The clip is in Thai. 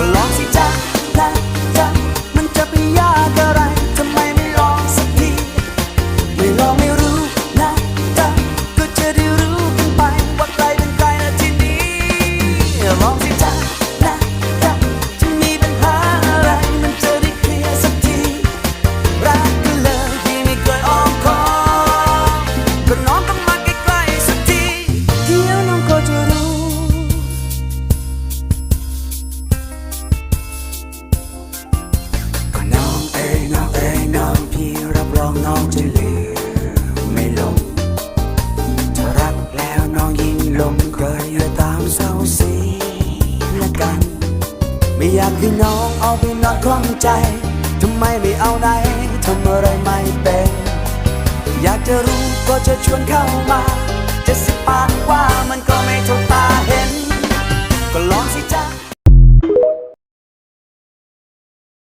ก็ลองสิจ้า องน้องจะลืมไม่ลงถ้ารักแล้วน้องยิ่งลงเคยอย่าตามเศร้าสีละกัน ไม่อยากให้น้องเอาไปนอนคล่องใจทำไมไม่เอาไหนทำอะไรไม่เป็น อยากจะรู้ก็จะชวนเข้ามาจะสิ